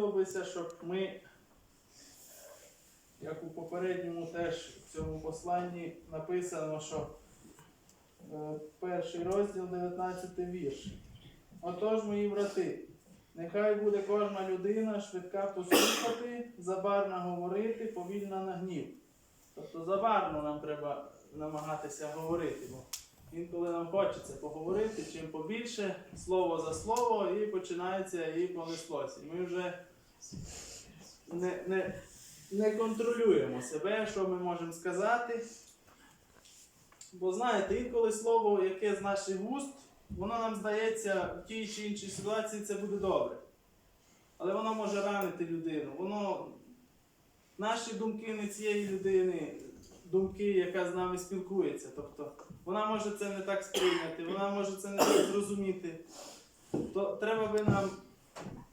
хотілося щоб ми, як у попередньому теж в цьому посланні написано, що е, перший розділ, 19 вірш. Отож, мої брати, нехай буде кожна людина швидка послухати, забарна говорити, повільна на гнів. Тобто забарно нам треба намагатися говорити, бо інколи хочеться поговорити, чим побільше, слово за слово, і починається і понеслося. Ми вже не, не, не контролюємо себе, що ми можемо сказати. Бо знаєте, інколи слово, яке з наших вуст, воно нам здається в тій чи іншій ситуації це буде добре. Але воно може ранити людину. Воно наші думки не цієї людини, думки, яка з нами спілкується. Тобто вона може це не так сприйняти, вона може це не так зрозуміти. То треба би нам